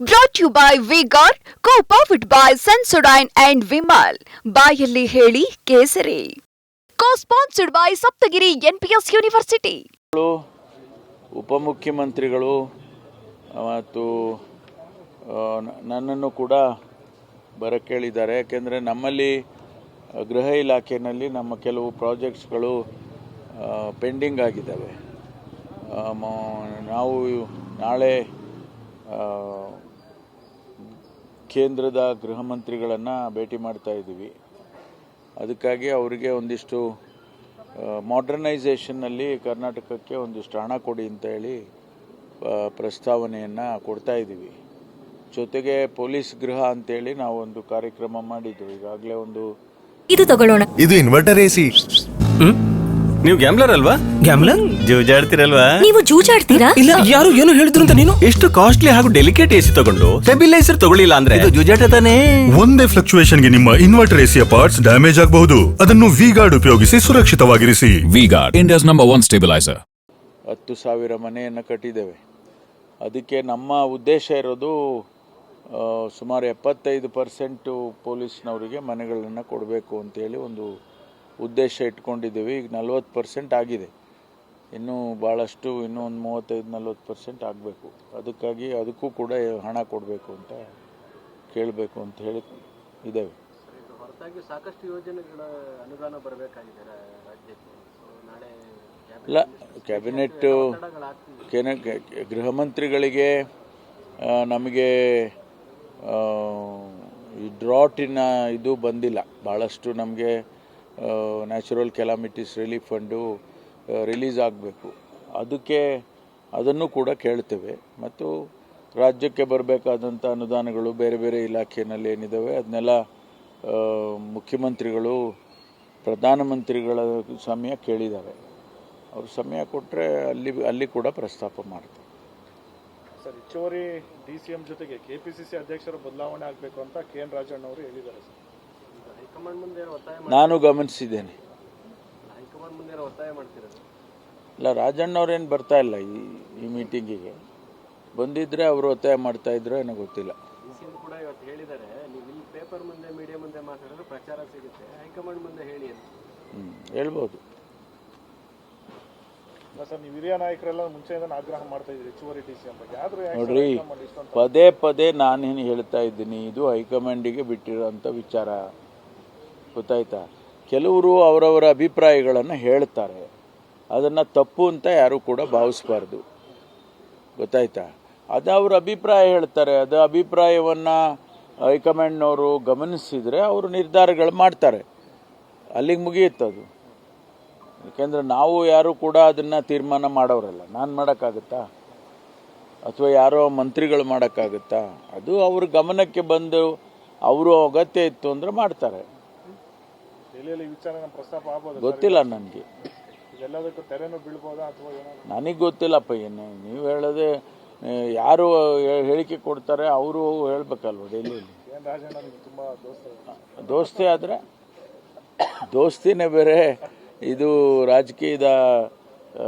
Brought you by Vigor co powered by Sensodyne and Vimal ಬಾಯಲ್ಲಿ ಹೇಳಿ ಕೇಸರಿ. Co sponsored by Saptagiri NPS university ಗಳು, ಉಪಮುಖ್ಯಮಂತ್ರಿಗಳು ಮತ್ತು ನನ್ನನ್ನು ಕೂಡ ಬರಕ್ಕೆ ಹೇಳಿದ್ದಾರೆ ಯಾಕೆಂದರೆ ನಮ್ಮಲ್ಲಿ ಗೃಹ ಇಲಾಖೆಯಲ್ಲಿ ನಮ್ಮ ಕೆಲವು ಪ್ರಾಜೆಕ್ಟ್ಸ್ಗಳು ಪೆಂಡಿಂಗ್ ಆಗಿದ್ದಾವೆ. ನಾವು ನಾಳೆ ಕೇಂದ್ರದ ಗೃಹ ಮಂತ್ರಿಗಳನ್ನು ಭೇಟಿ ಮಾಡ್ತಾ ಇದ್ದೀವಿ. ಅದಕ್ಕಾಗಿ ಅವರಿಗೆ ಒಂದಿಷ್ಟು ಮಾಡರ್ನೈಸೇಷನ್ನಲ್ಲಿ ಕರ್ನಾಟಕಕ್ಕೆ ಒಂದಿಷ್ಟು ಹಣ ಕೊಡಿ ಅಂತ ಹೇಳಿ ಪ್ರಸ್ತಾವನೆಯನ್ನು ಕೊಡ್ತಾ ಇದ್ದೀವಿ. ಜೊತೆಗೆ ಪೊಲೀಸ್ ಗೃಹ ಅಂತೇಳಿ ನಾವು ಒಂದು ಕಾರ್ಯಕ್ರಮ ಮಾಡಿದ್ದು ಈಗಾಗಲೇ ಒಂದು ಇದು ತಗೊಳ್ಳೋಣ. ಇದು ಇನ್ವರ್ಟರ್ ಎಸಿ ಸಿ ನೀವು ಗ್ಯಾಮ್ಲರ್ ಅಲ್ವಾ? ಗ್ಯಾಮ್ಲರ್ ಜೂಜಾಡ್ತಿರಲ್ವಾ? ನೀವು ಜೂಜಾಡ್ತೀರಾ? ಇಲ್ಲ ಯಾರು ಏನು ಹೇಳಿದ್ರು ಅಂತ ನೀನು? ಎಷ್ಟು ಕಾಸ್ಟ್ಲಿ ಹಾಗೂ ಡೆಲಿಕೇಟ್ ಎಸಿ ತಗೊಂಡು ಸ್ಟೆಬಿಲೈಸರ್ ತಗೊಳ್ಳಿಲ್ಲ ಅಂದ್ರೆ? ಇದು ಜೂಜಾಟ ತಾನೇ? ಒಂದೇ ಫ್ಲಕ್ಚುಯೇಷನ್ಗೆ ನಿಮ್ಮ ಇನ್ವರ್ಟರ್ ಎಸಿಯ ಪಾರ್ಟ್ಸ್ ಡ್ಯಾಮೇಜ್ ಆಗಬಹುದು. ಅದನ್ನು ವಿ ಗಾರ್ಡ್ ಉಪಯೋಗಿಸಿ ಸುರಕ್ಷಿತವಾಗಿರಿಸಿ. V-Guard, India's number one stabilizer. ಹತ್ತು ಸಾವಿರ ಮನೆಯನ್ನು ಕಟ್ಟಿದ್ದೇವೆ. ಅದಕ್ಕೆ ನಮ್ಮ ಉದ್ದೇಶ ಇರೋದು ಸುಮಾರು ಎಪ್ಪತ್ತೈದು ಪರ್ಸೆಂಟು ಪೊಲೀಸ್ನವರಿಗೆ ಮನೆಗಳನ್ನು ಕೊಡಬೇಕು ಅಂತೇಳಿ ಒಂದು ಉದ್ದೇಶ ಇಟ್ಕೊಂಡಿದ್ದೀವಿ. ಈಗ ನಲ್ವತ್ತು ಪರ್ಸೆಂಟ್ ಆಗಿದೆ. ಇನ್ನೂ ಭಾಳಷ್ಟು ಇನ್ನೂ ಒಂದು ಮೂವತ್ತೈದು ನಲ್ವತ್ತು ಪರ್ಸೆಂಟ್ ಆಗಬೇಕು. ಅದಕ್ಕಾಗಿ ಅದಕ್ಕೂ ಕೂಡ ಹಣ ಕೊಡಬೇಕು ಅಂತ ಕೇಳಬೇಕು ಅಂತ ಹೇಳಿ ಇದ್ದೇವೆ. ಹೊರತಾಗಿ ಸಾಕಷ್ಟು ಯೋಜನೆಗಳ ಅನುದಾನ ಬರಬೇಕಾಗಿದೆ ರಾಜ್ಯಕ್ಕೆ. ನಾಳೆ ಕ್ಯಾಬಿನೆಟ್ ಇಲ್ಲ ಕ್ಯಾಬಿನೆಟ್ಟು. ಕೆನ ಗೃಹ ಮಂತ್ರಿಗಳಿಗೆ ನಮಗೆ ಈ ಡ್ರಾಟಿನ ಇದು ಬಂದಿಲ್ಲ. ಭಾಳಷ್ಟು ನಮಗೆ natural calamities relief fund release ಆಗಬೇಕು. ಅದಕ್ಕೆ ಅದನ್ನು ಕೂಡ ಕೇಳ್ತೇವೆ. ಮತ್ತು ರಾಜ್ಯಕ್ಕೆ ಬರಬೇಕಾದಂಥ ಅನುದಾನಗಳು ಬೇರೆ ಬೇರೆ ಇಲಾಖೆಯಲ್ಲಿ ಏನಿದ್ದಾವೆ ಅದನ್ನೆಲ್ಲ ಮುಖ್ಯಮಂತ್ರಿಗಳು ಪ್ರಧಾನಮಂತ್ರಿಗಳ ಸಮಯ ಕೇಳಿದ್ದಾರೆ. ಅವರು ಸಮಯ ಕೊಟ್ಟರೆ ಅಲ್ಲಿ ಅಲ್ಲಿ ಕೂಡ ಪ್ರಸ್ತಾಪ ಮಾಡ್ತಾರೆ. ಸರ್ ಹೆಚ್ಚುವರಿ ಡಿ ಸಿ ಎಂ ಜೊತೆಗೆ ಕೆ ಪಿ ಸಿ ಸಿ ಅಧ್ಯಕ್ಷರು ಬದಲಾವಣೆ ಆಗಬೇಕು ಅಂತ ಕೆ ಎನ್ ರಾಜಣ್ಣ ಅವರು ಹೇಳಿದ್ದಾರೆ ಸರ್. ಹೈಕಮಾಂಡ್ ಮುಂದೆ ಒತ್ತಾಯ ನಾನು ಗಮನಿಸಿದ್ದೇನೆ. ಮಾಡಿ ರಾಜಣ್ಣ ಅವ್ರೇನು ಇಲ್ಲ ಬರ್ತಾ ಇಲ್ಲ ಈ ಈ ಮೀಟಿಂಗಿಗೆ ಬಂದಿದ್ರೆ ಅವರು ಒತ್ತಾಯ ಮಾಡ್ತಾ ಇದ್ರು ಏನೋ ಗೊತ್ತಿಲ್ಲ. ಕೂಡ ಇವತ್ತು ಹೇಳಿದ್ದಾರೆ ನೀವು ಇಲ್ಲಿ ಪೇಪರ್ ಮುಂದೆ ಮೀಡಿಯಾ ಮುಂದೆ ಮಾತಾಡಿದ್ರೆ ಪ್ರಚಾರ ಸಿಗುತ್ತೆ. ಹೈಕಮಾಂಡ್ ಮುಂದೆ ಹೇಳಿ ಅಂತ. ಹ್ಮ್, ಹೇಳ್ಬೋದು. ಸರ್ ನೀವು ಹಿರಿಯ ನಾಯಕರೆಲ್ಲ ಮುಂಚೆಯಿಂದ ಆಗ್ರಹ ಮಾಡ್ತಾ ಇದ್ದೀರಿ ಹೆಚ್ಚುವರಿ ಡಿ ಸಿ ಬಗ್ಗೆ. ಆದ್ರೂ ಯಾಕೆ ನೋಡ್ರಿ ಪದೇ ಪದೇ ನಾನೇನು ಹೇಳ್ತಾ ಇದ್ದೀನಿ ಇದು ಹೈಕಮಾಂಡಿಗೆ ಬಿಟ್ಟಿರೋಂಥ ವಿಚಾರ. ಗೊತ್ತಾಯ್ತಾ? ಕೆಲವರು ಅವರವರ ಅಭಿಪ್ರಾಯಗಳನ್ನು ಹೇಳ್ತಾರೆ. ಅದನ್ನು ತಪ್ಪು ಅಂತ ಯಾರೂ ಕೂಡ ಭಾವಿಸ್ಬಾರ್ದು. ಗೊತ್ತಾಯ್ತಾ? ಅದು ಅವ್ರ ಅಭಿಪ್ರಾಯ ಹೇಳ್ತಾರೆ. ಅದು ಅಭಿಪ್ರಾಯವನ್ನು ಹೈಕಮಾಂಡ್ನವರು ಗಮನಿಸಿದರೆ ಅವರು ನಿರ್ಧಾರಗಳು ಮಾಡ್ತಾರೆ. ಅಲ್ಲಿಗೆ ಮುಗಿಯುತ್ತದು ಯಾಕೆಂದರೆ ನಾವು ಯಾರು ಕೂಡ ಅದನ್ನು ತೀರ್ಮಾನ ಮಾಡೋರಲ್ಲ. ನಾನು ಮಾಡೋಕ್ಕಾಗುತ್ತಾ? ಅಥವಾ ಯಾರೋ ಮಂತ್ರಿಗಳು ಮಾಡೋಕ್ಕಾಗುತ್ತಾ? ಅದು ಅವ್ರ ಗಮನಕ್ಕೆ ಬಂದು, ಅವರು ಅಗತ್ಯ ಇತ್ತು ಅಂದರೆ ಮಾಡ್ತಾರೆ. ಈ ಪ್ರಸ್ತಾಪ ಆಗ್ಬೋದು ಗೊತ್ತಿಲ್ಲ ನನಗೆ. ಇದೆಲ್ಲದಕ್ಕೂ ತೆರೆನೂ ಬೀಳ್ಬೋದಾ ಅಥವಾ ಏನಾದ್ರು ನನಗೆ ಗೊತ್ತಿಲ್ಲಪ್ಪ ಏನು ನೀವು ಹೇಳೋದೇ ಯಾರು ಹೇಳಿಕೆ ಕೊಡ್ತಾರೆ ಅವರು ಹೇಳ್ಬೇಕಲ್ವ ಡೆಲ್ಲಿಯಲ್ಲಿ ಕೆ ರಾಜಣ್ಣ ನಿಮ್ಗೆ ತುಂಬಾ ದೋಸ್ತ ದೋಸ್ತಿ ಆದರೆ ದೋಸ್ತಿನೇ ಬೇರೆ ಇದು ರಾಜಕೀಯದ ಆ,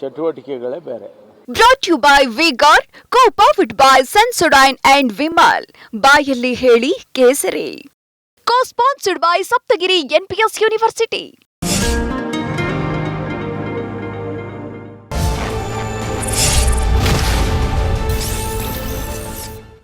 ಚಟುವಟಿಕೆಗಳೇ ಬೇರೆ. Brought you by Vigor co powered by Sensodyne and Vimal ಬಾಯಲ್ಲಿ ಹೇಳಿ ಕೇಸರಿ. Co sponsored by Saptagiri NPS university